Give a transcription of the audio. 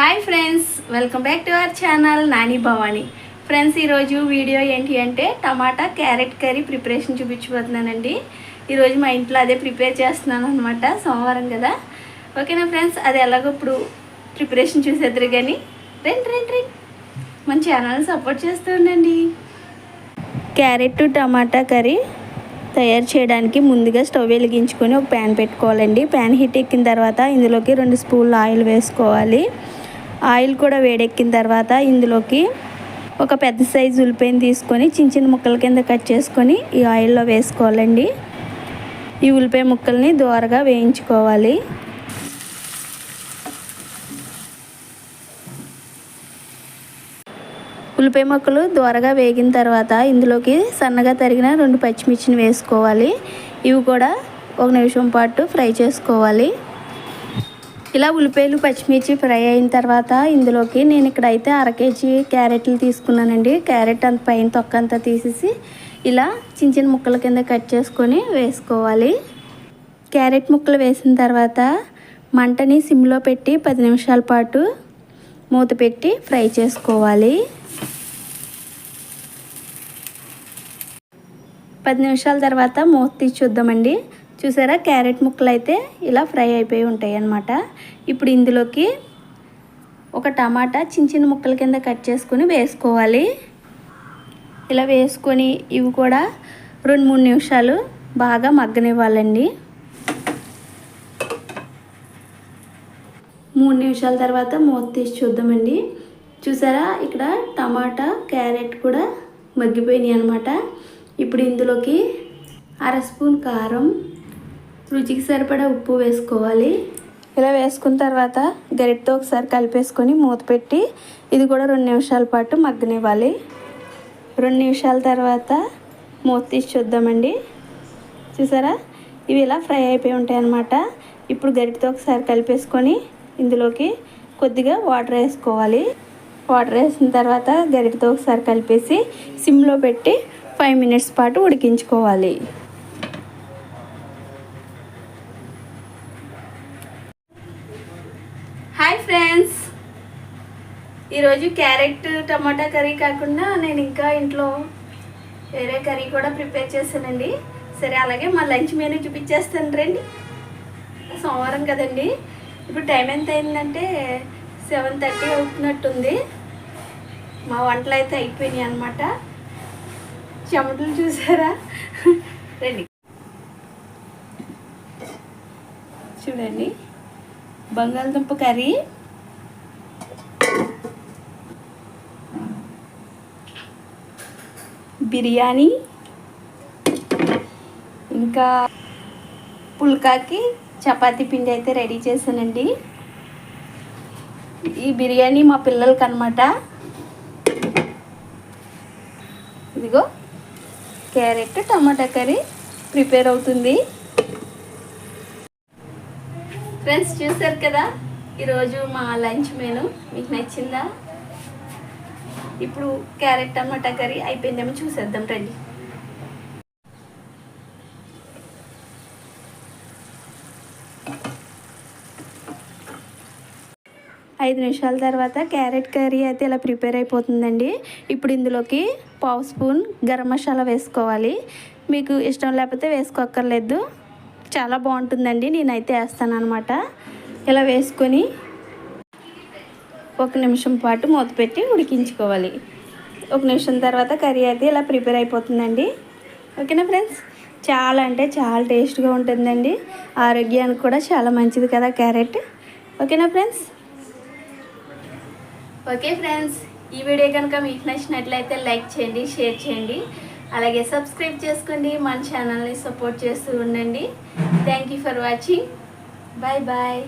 Hi friends welcome back to our channel Nani Bhavani friends ఈరోజు video ఏంటి అంటే tomato carrot curry preparation చూపించబోతున్నానండి. ఈరోజు మా ఇంట్లో అదే ప్రిపేర్ చేస్తున్నాను అనమాట సోమవారం కదా. ఓకేనా ఫ్రెండ్స్ అది ఎలాగో ఇప్పుడు ప్రిపరేషన్ చూసేద్దరు కానీ రండి రండి రండి. మన ఛానల్ సపోర్ట్ చేస్తూ ఉండండి. క్యారెట్ టమాటా కర్రీ తయారు చేయడానికి ముందుగా స్టవ్ వెలిగించుకొని ఒక ప్యాన్ పెట్టుకోవాలండి. ప్యాన్ హీట్ ఎక్కిన తర్వాత ఇందులోకి రెండు స్పూన్లు ఆయిల్ వేసుకోవాలి. ఆయిల్ కూడా వేడెక్కిన తర్వాత ఇందులోకి ఒక పెద్ద సైజు ఉల్లిపాయని తీసుకొని చిన్న చిన్న ముక్కల కింద కట్ చేసుకొని ఈ ఆయిల్లో వేసుకోవాలండి. ఈ ఉల్లిపాయ ముక్కల్ని దోరగా వేయించుకోవాలి. ఉల్లిపాయ ముక్కలు దోరగా వేగిన తర్వాత ఇందులోకి సన్నగా తరిగిన రెండు పచ్చిమిర్చిని వేసుకోవాలి. ఇవి కూడా ఒక నిమిషం పాటు ఫ్రై చేసుకోవాలి. ఇలా ఉల్లిపాయలు పచ్చిమిర్చి ఫ్రై అయిన తర్వాత ఇందులోకి నేను ఇక్కడైతే అర కేజీ క్యారెట్లు తీసుకున్నానండి. క్యారెట్ అంత పైన తొక్క అంతా తీసేసి ఇలా చిన్న చిన్న ముక్కల కింద కట్ చేసుకొని వేసుకోవాలి. క్యారెట్ ముక్కలు వేసిన తర్వాత మంటని సిమ్లో పెట్టి పది నిమిషాల పాటు మూత పెట్టి ఫ్రై చేసుకోవాలి. పది నిమిషాల తర్వాత మూత తీసి చూద్దామండి. చూసారా? క్యారెట్ ముక్కలు అయితే ఇలా ఫ్రై అయిపోయి ఉంటాయి అన్నమాట ఇప్పుడు ఇందులోకి ఒక టమాటా చిన్న చిన్న ముక్కల కింద కట్ చేసుకొని వేసుకోవాలి. ఇలా వేసుకొని ఇవి కూడా రెండు మూడు నిమిషాలు బాగా మగ్గనివ్వాలండి. మూడు నిమిషాల తర్వాత మూత తీసి చూద్దామండి. చూసారా? ఇక్కడ టమాటా క్యారెట్ కూడా మగ్గిపోయినాయి అనమాట ఇప్పుడు ఇందులోకి అర స్పూన్ కారం రుచికి సరిపడా ఉప్పు వేసుకోవాలి. ఇలా వేసుకున్న తర్వాత గరిటతో ఒకసారి కలిపేసుకొని మూత పెట్టి ఇది కూడా రెండు నిమిషాల పాటు మగ్గనివ్వాలి. రెండు నిమిషాల తర్వాత మూత తీసి చూద్దామండి. చూసారా? ఇవి ఇలా ఫ్రై అయిపోయి ఉంటాయి అన్నమాట. ఇప్పుడు గరిటతో ఒకసారి కలిపేసుకొని ఇందులోకి కొద్దిగా వాటర్ వేసుకోవాలి. వాటర్ వేసిన తర్వాత గరిటతో ఒకసారి కలిపేసి సిమ్లో పెట్టి ఫైవ్ మినిట్స్ పాటు ఉడికించుకోవాలి హాయ్ ఫ్రెండ్స్ ఈరోజు క్యారెట్ టమాటా కర్రీ కాకుండా నేను ఇంకా ఇంట్లో వేరే కర్రీ కూడా ప్రిపేర్ చేశానండి. సరే అలాగే మా లంచ్ మెనూ చూపించేస్తాను రండి. సోమవారం కదండి. ఇప్పుడు టైం ఎంత అయిందంటే సెవెన్ థర్టీ అవుతున్నట్టుంది. మా వంటలు అయితే అయిపోయినాయి అనమాట చెమటలు చూసారా? రండి. చూడండి. బంగాళదుంప కర్రీ. బిర్యానీ ఇంకా పుల్కాకి చపాతీ పిండి అయితే రెడీ చేశానండి. ఈ బిర్యానీ మా పిల్లలకి అనమాట ఇదిగో క్యారెట్ టమాటా కర్రీ ప్రిపేర్ అవుతుంది. ఫ్రెండ్స్ చూసారు కదా? ఈరోజు మా లంచ్ మెను మీకు నచ్చిందా? ఇప్పుడు క్యారెట్ టమాటా కర్రీ అయిపోయిందేమో చూసేద్దాం రండి. ఐదు నిమిషాల తర్వాత క్యారెట్ కర్రీ అయితే ఇలా ప్రిపేర్ అయిపోతుందండి. ఇప్పుడు ఇందులోకి పావు స్పూన్ గరం మసాలా వేసుకోవాలి. మీకు ఇష్టం లేకపోతే వేసుకోక్కర్లేదు. చాలా బాగుంటుందండి నేనైతే వేస్తాను అనమాట ఇలా వేసుకొని ఒక నిమిషం పాటు మూత పెట్టి ఉడికించుకోవాలి. ఒక నిమిషం తర్వాత కర్రీ అయితే ఇలా ప్రిపేర్ అయిపోతుందండి. ఓకేనా ఫ్రెండ్స్? చాలా అంటే చాలా టేస్ట్గా ఉంటుందండి. ఆరోగ్యానికి కూడా చాలా మంచిది కదా క్యారెట్. ఓకేనా ఫ్రెండ్స్? ఓకే ఫ్రెండ్స్ ఈ వీడియో కనుక మీకు నచ్చినట్లయితే లైక్ చేయండి షేర్ చేయండి. అలాగే సబ్స్క్రైబ్ చేసుకోండి మన ఛానల్ని సపోర్ట్ చేస్తూ ఉండండి. Thank you for watching bye bye